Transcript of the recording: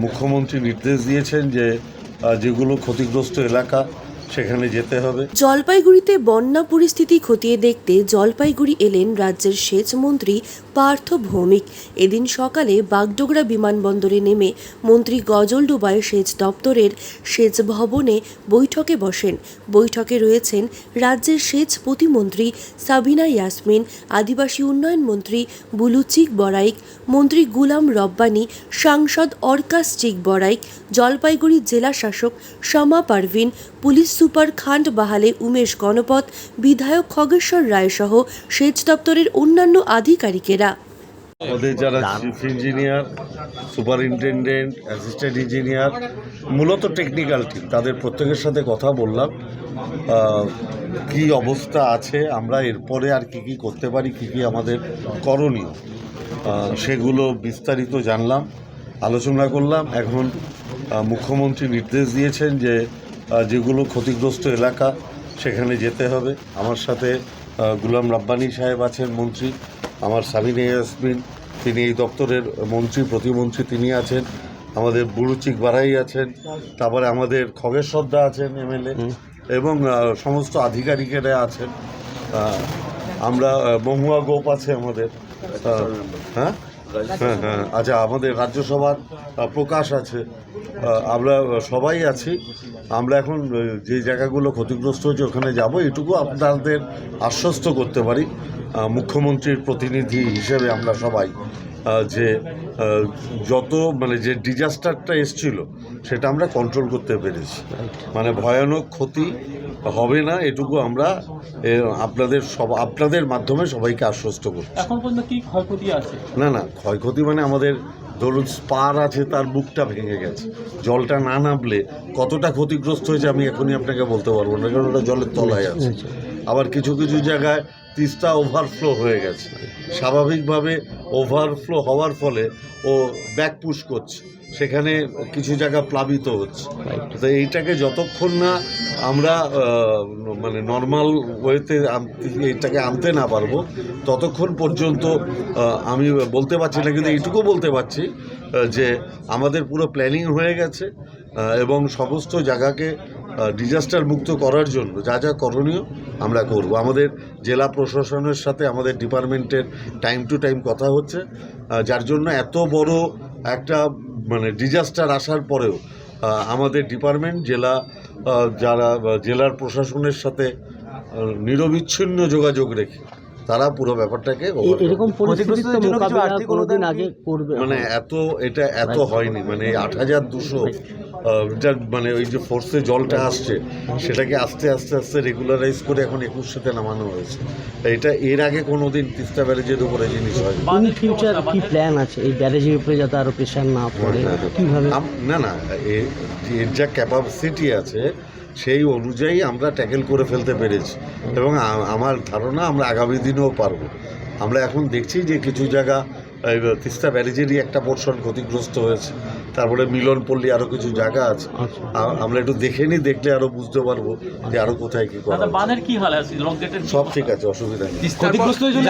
মুখ্যমন্ত্রী নির্দেশ দিয়েছেন যে যেগুলো ক্ষতিগ্রস্ত এলাকা সেখানে যেতে হবে। জলপাইগুড়িতে বন্যা পরিস্থিতি খতিয়ে দেখতে জলপাইগুড়ি এলেন রাজ্যের সেচ মন্ত্রী পার্থ ভৌমিক। এদিন সকালে বাগডোগরা বিমানবন্দরে নেমে মন্ত্রী গজলডোবায় সেচ দপ্তরের সেচ ভবনে বৈঠকে বসেন। বৈঠকে রয়েছেন রাজ্যের সেচ প্রতিমন্ত্রী সাবিনা ইয়াসমিন, আদিবাসী উন্নয়ন মন্ত্রী বুলু চিক বড়াইক মন্ত্রী গুলাম রব্বানী, সাংসদ অর্কাস চিক বড়াইক জলপাইগুড়ি জেলা শাসক Shama Parveen, police super Khandbahale Umesh Ganpat বিধায়ক খগেশ্বর রায় সহ সেচ দপ্তরের অন্যান্য আধিকারিকেরা। ওদের যারা chief engineer superintendent assistant engineer মূলত টেকনিক্যাল টিম তাদের প্রত্যেকের সাথে কথা বললাম কি অবস্থা আছে, আমরা এরপরে আর কি কি করতে পারি, কি কি আমাদের করণীয় সেগুলো বিস্তারিত জানলাম, আলোচনা করলাম। এখন মুখ্যমন্ত্রী নির্দেশ দিয়েছেন যে যেগুলো ক্ষতিগ্রস্ত এলাকা সেখানে যেতে হবে। আমার সাথে গুলাম রাব্বানি সাহেব আছেন মন্ত্রী। আমার সাবিনা ইয়াসমিন। তিনি এই দপ্তরের মন্ত্রী প্রতিমন্ত্রী তিনি আছেন। আমাদের বুড়ুচিক বাড়াই আছেন। তারপরে আমাদের খগের খগেশ্বরদা আছেন এমএলএ। এবং সমস্ত আধিকারিকেরা আছেন। আমরা মহুয়া গোপ আছে আমাদের। হ্যাঁ? আচ্ছা আমাদের রাজ্যসভার প্রকাশ আছে। আমরা সবাই আছি। আমরা এখন যে জায়গাগুলো ক্ষতিগ্রস্ত হয়েছে, ওখানে যাব। এটুকু আপনাদের আশ্বস্ত করতে পারি। মুখ্যমন্ত্রীর প্রতিনিধি হিসেবে আমরা সবাই। যে যত মানে যে ডিজাস্টারটা এসছিল সেটা আমরা কন্ট্রোল করতে পেরেছি। মানে ভয়ানক ক্ষতি হবে না এটুকু আমরা আপনাদের সব আপনাদের মাধ্যমে সবাইকে আশ্বস্ত করছি। এখন পর্যন্ত কি ক্ষয়ক্ষতি আছে? না না ক্ষয়ক্ষতি মানে আমাদের ধরুন স্পার আছে তার বুকটা ভেঙে গেছে। জলটা না নামলে কতটা ক্ষতিগ্রস্ত হয়েছে আমি এখনই আপনাকে বলতে পারব না কারণ ওটা জলের তলায় আছে। আবার কিছু কিছু জায়গায় তিস্তা ওভারফ্লো হয়ে গেছে। স্বাভাবিকভাবে ওভারফ্লো হওয়ার ফলে ও ব্যাক পুশ করছে। সেখানে কিছু জায়গা প্লাবিত হচ্ছে। তো এইটাকে যতক্ষণ না আমরা মানে নর্মাল ওয়েতে এটাকে আনতে না পারব। ততক্ষণ পর্যন্ত আমি বলতে পারছি না, কিন্তু এইটুকু বলতে পারছি যে আমাদের পুরো প্ল্যানিং হয়ে গেছে এবং সমস্ত জায়গাকে ডিজাস্টার মুক্ত করার জন্য যা যা করণীয় আমরা করব। আমাদের জেলা প্রশাসনের সাথে আমাদের ডিপার্টমেন্টের টাইম টু টাইম কথা হচ্ছে যার জন্য এত বড় একটা মানে ডিজাস্টার আসার পরেও আমাদের ডিপার্টমেন্ট, জেলা যারা জেলার প্রশাসনের সাথে নিরবিচ্ছিন্ন যোগাযোগ রেখে তারা পুরো ব্যাপারটাকে এরকম মানে এত এটা এত হয়নি। মানে আট হাজার দুশো যার মানে ওই যে ফোর্সে জলটা আসছে সেটাকে আস্তে আস্তে আস্তে রেগুলারাইজ করে এখন একুশশোতে নামানো হয়েছে। এটা এর আগে কোনো দিন তিস্তা ব্যারেজের উপরে জিনিস হয় ইন ফিউচার কি প্ল্যান আছে? এই ব্যারেজের উপরে যাতে আরও প্রেশার না পড়ে কীভাবে? না না এর যা ক্যাপাসিটি আছে সেই অনুযায়ী আমরা ট্যাকেল করে ফেলতে পেরেছি। এবং আমার ধারণা আমরা আগামী দিনেও পারব। আমরা এখন দেখছি যে কিছু জায়গা তিস্তা ব্যারেজেরই একটা পোর্শন ক্ষতিগ্রস্ত হয়েছে। তারপরে মিলনপল্লী আরও কিছু জায়গা আছে। আচ্ছা। আমরা একটু দেখে নিই দেখলে আরও বুঝতে পারব যে আরও কোথায় কী করা বাঁধের কি হাল আছে? সব ঠিক আছে অসুবিধা নেই। ক্ষতিগ্রস্ত হয়েছে